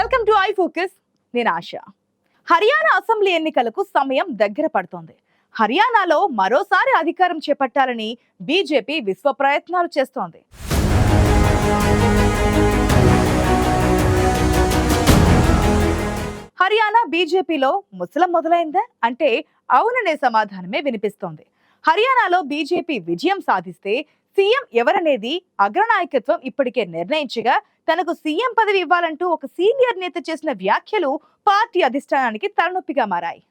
Welcome to I focus నేను ఆశ. Haryana assembly ఎన్నికలకు సమయం దగ్గర పడుతోంది. హర్యానాలో మరోసారి అధికారం చేపట్టాలని బీజేపీ విశ్వ ప్రయత్నాలు చేస్తోంది. హర్యానా బీజేపీలో ముసలం మొదలైందా? అంటే అవుననే సమాధానమే వినిపిస్తోంది. హర్యానాలో బీజేపీ విజయం సాధిస్తే సీఎం ఎవరనేది అగ్రనాయకత్వం ఇప్పటికే నిర్ణయించగా తనకు సీఎం పదవి ఇవ్వాలంటూ ఒక సీనియర్ నేత చేసిన వ్యాఖ్యలు పార్టీ అధిష్టానానికి తలనొప్పిగా మారాయి.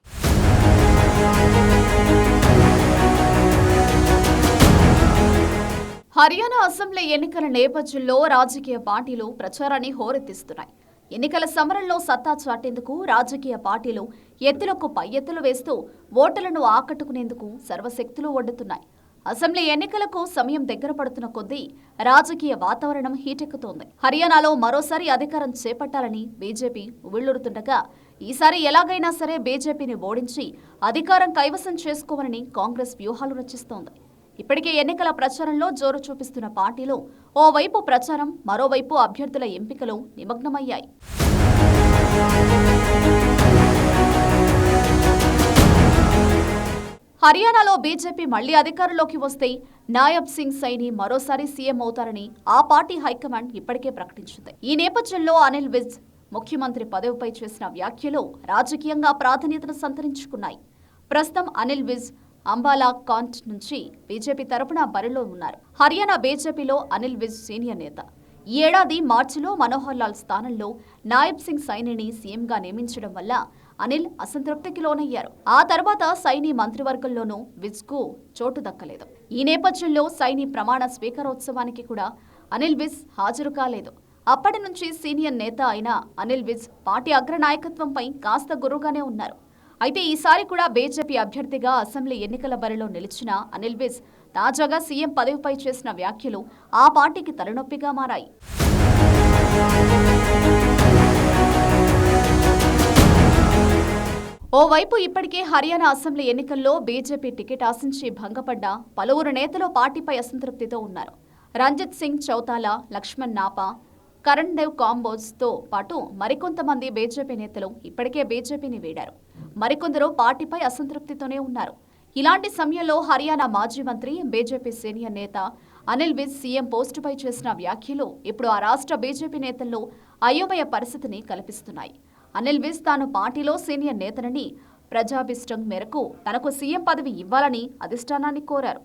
హర్యానా అసెంబ్లీ ఎన్నికల నేపథ్యంలో రాజకీయ పార్టీలు ప్రచారాన్ని హోరెత్తిస్తున్నాయి. ఎన్నికల సమరంలో సత్తా చాటేందుకు రాజకీయ పార్టీలు ఎత్తులకు పై ఎత్తులు వేస్తూ ఓటర్లను ఆకట్టుకునేందుకు సర్వశక్తులు ఒడ్డుతున్నాయి. అసెంబ్లీ ఎన్నికలకు సమయం దగ్గర పడుతున్న కొద్దీ రాజకీయ వాతావరణం హీటెక్కుతోంది. హర్యానాలో మరోసారి అధికారం చేపట్టాలని బీజేపీ ఉవ్విళ్ళూరుతుండగా ఈసారి ఎలాగైనా సరే బీజేపీని ఓడించి అధికారం కైవసం చేసుకోవాలని కాంగ్రెస్ వ్యూహాలు రచిస్తోంది. ఇప్పటికే ఎన్నికల ప్రచారంలో జోరు చూపిస్తున్న పార్టీలు ఓవైపు ప్రచారం మరోవైపు అభ్యర్థుల ఎంపికలు నిమగ్నమయ్యాయి. హర్యానాలో బీజేపీ మళ్ళీ అధికారంలోకి వస్తే నాయబ్ సింగ్ సైని మరోసారి సీఎం అవుతారని ఆ పార్టీ హైకమాండ్ ఇప్పటికే ప్రకటించింది. ఈ నేపథ్యంలో అనిల్ విజ్ ముఖ్యమంత్రి పదవిపై చేసిన వ్యాఖ్యలు రాజకీయంగా ప్రాధాన్యతను సంతరించుకున్నాయి. ప్రస్తుతం అనిల్ విజ్ అంబాలా కాంట్ నుంచి బీజేపీ తరపున బరిలో ఉన్నారు. హర్యానా బీజేపీలో అనిల్ విజ్ సీనియర్ నేత. ఈ ఏడాది మార్చిలో మనోహర్ లాల్ స్థానంలో నాయబ్ సింగ్ సైనిని సీఎంగా నియమించడం వల్ల అనిల్ అసంతృప్తికి లోనయ్యారు. ఆ తర్వాత సైని మంత్రివర్గంలోనూ విజ్కు చోటు దక్కలేదు. ఈ నేపథ్యంలో సైని ప్రమాణ స్వీకారోత్సవానికి కూడా అనిల్ విజ్ హాజరు కాలేదు. అప్పటి నుంచి సీనియర్ నేత అయిన అనిల్ విజ్ పార్టీ అగ్రనాయకత్వంపై కాస్త గురుగానే ఉన్నారు. అయితే ఈసారి కూడా బీజేపీ అభ్యర్థిగా అసెంబ్లీ ఎన్నికల బరిలో నిలిచిన అనిల్ విజ్ తాజాగా సీఎం పదవిపై చేసిన వ్యాఖ్యలు ఆ పార్టీకి తలనొప్పిగా మారాయి. ఓవైపు ఇప్పటికే హర్యానా అసెంబ్లీ ఎన్నికల్లో బీజేపీ టికెట్ ఆశించి భంగపడ్డ పలువురు నేతలు పార్టీపై అసంతృప్తితో ఉన్నారు. రంజిత్ సింగ్ చౌతాలా లక్ష్మణ్ నాపా కరణ్ దేవ్ కాంబోజ్తో పాటు మరికొంతమంది బీజేపీ నేతలు ఇప్పటికే బీజేపీని వీడారు. మరికొందరు పార్టీపై అసంతృప్తితోనే ఉన్నారు. ఇలాంటి సమయంలో హర్యానా మాజీ మంత్రి బీజేపీ సీనియర్ నేత అనిల్ విజ్ సీఎం పోస్టుపై చేసిన వ్యాఖ్యలు ఇప్పుడు ఆ రాష్ట్ర బీజేపీ నేతల్లో అయోమయ పరిస్థితిని కల్పిస్తున్నాయి. అనిల్ విజ్ తాను పార్టీలో సీనియర్ నేతనని ప్రజాభిష్టం మేరకు తనకు సీఎం పదవి ఇవ్వాలని అధిష్టానాన్ని కోరారు.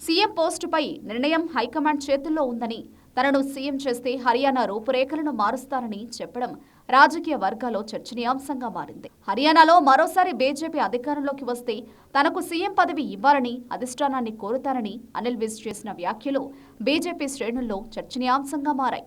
సీఎం పోస్టుపై నిర్ణయం హైకమాండ్ చేతుల్లో ఉందని తనను సీఎం చేస్తే హర్యానా రూపురేఖలను మారుస్తారని చెప్పడం రాజకీయ వర్గాల్లో చర్చనీయాంశంగా మారింది. హర్యానాలో మరోసారి బీజేపీ అధికారంలోకి వస్తే తనకు సీఎం పదవి ఇవ్వాలని అధిష్టానాన్ని కోరుతారని అనిల్ విజ్ చేసిన వ్యాఖ్యలు బీజేపీ శ్రేణుల్లో చర్చనీయాంశంగా మారాయి.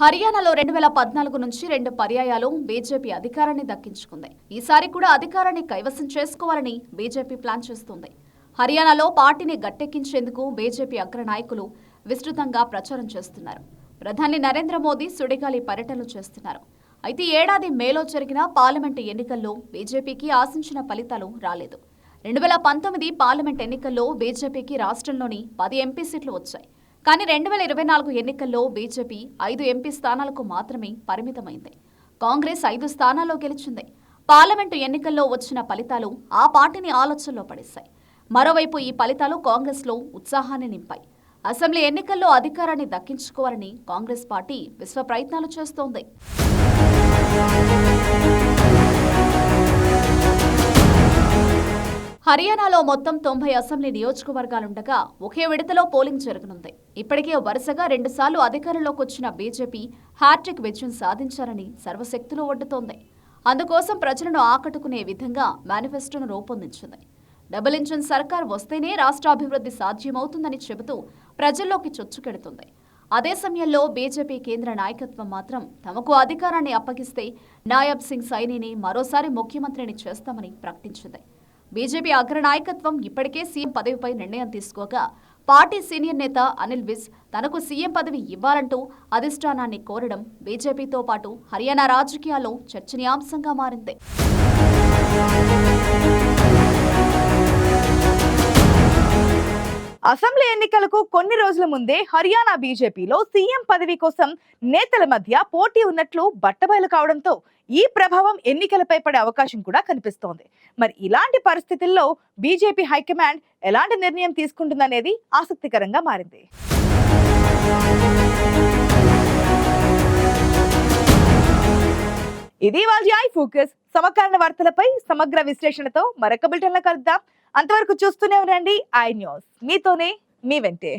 హర్యానాలో రెండు వేల పద్నాలుగు నుంచి రెండు పర్యాయాలు బీజేపీ అధికారాన్ని దక్కించుకుంది. ఈసారి కూడా అధికారాన్ని కైవసం చేసుకోవాలని బీజేపీ ప్లాన్ చేస్తుంది. హర్యానాలో పార్టీని గట్టెక్కించేందుకు బీజేపీ అగ్రనాయకులు విస్తృతంగా ప్రచారం చేస్తున్నారు. ప్రధాని నరేంద్ర మోదీ సుడిగాలి పర్యటనలు చేస్తున్నారు. అయితే ఏడాది మేలో జరిగిన పార్లమెంటు ఎన్నికల్లో బీజేపీకి ఆశించిన ఫలితాలు రాలేదు. రెండు వేల పంతొమ్మిది పార్లమెంట్ ఎన్నికల్లో బీజేపీకి రాష్ట్రంలోని పది ఎంపీ సీట్లు వచ్చాయి. కానీ రెండు వేల ఇరవై నాలుగు ఎన్నికల్లో బీజేపీ ఐదు ఎంపీ స్థానాలకు మాత్రమే పరిమితమైంది. కాంగ్రెస్ ఐదు స్థానాల్లో గెలిచింది. పార్లమెంటు ఎన్నికల్లో వచ్చిన ఫలితాలు ఆ పార్టీని ఆలోచనలో పడేశాయి. మరోవైపు ఈ ఫలితాలు కాంగ్రెస్లో ఉత్సాహాన్ని నింపాయి. అసెంబ్లీ ఎన్నికల్లో అధికారాన్ని దక్కించుకోవాలని కాంగ్రెస్ పార్టీ విశ్వ ప్రయత్నాలు చేస్తోంది. హర్యానాలో మొత్తం తొంభై అసెంబ్లీ నియోజకవర్గాలుండగా ఒకే విడతలో పోలింగ్ జరగనుంది. ఇప్పటికే వరుసగా రెండుసార్లు అధికారంలోకి వచ్చిన బీజేపీ హ్యాట్రిక్ విజయం సాధించారని సర్వశక్తులు ఒడ్డుతోంది. అందుకోసం ప్రజలను ఆకట్టుకునే విధంగా మేనిఫెస్టోను రూపొందించింది. డబుల్ ఇంజిన్ సర్కార్ వస్తేనే రాష్ట్ర అభివృద్ధి సాధ్యమవుతుందని చెబుతూ ప్రజల్లోకి చొచ్చుకెడుతుంది అదే సమయంలో బీజేపీ కేంద్ర నాయకత్వం మాత్రం తమకు అధికారాన్ని అప్పగిస్తే నాయబ్ సింగ్ సైనిని మరోసారి ముఖ్యమంత్రిని చేస్తామని ప్రకటించింది. బీజేపీ అగ్రనాయకత్వం ఇప్పటికే సీఎం పదవిపై నిర్ణయం తీసుకోగా పార్టీ సీనియర్ నేత అనిల్ విజ్ తనకు సీఎం పదవి ఇవ్వాలంటూ అధిష్టానాన్ని కోరడం బీజేపీతో పాటు హర్యానా రాజకీయాల్లో చర్చనీయాంశంగా మారింది. అసెంబ్లీ ఎన్నికలకు కొన్ని రోజుల ముందే హర్యానా బీజేపీలో సీఎం పదవి కోసం నేతల మధ్య పోటీ ఉన్నట్లు బట్టబయలు కావడంతో ఈ ప్రభావం ఎన్నికలపై పడే అవకాశం కూడా కనిపిస్తోంది. మరి ఇలాంటి పరిస్థితుల్లో బీజేపీ హైకమాండ్ ఎలాంటి నిర్ణయం తీసుకుంటుందనేది ఆసక్తికరంగా మారింది. ఇది వాళ్ళ ఐ ఫోకస్. సమకాలీన వార్తలపై సమగ్ర విశ్లేషణతో మరొక బులెటిన్లో కలుద్దాం. అంతవరకు చూస్తూనే ఉండండి. I news. మీతోనే మీ వెంటే.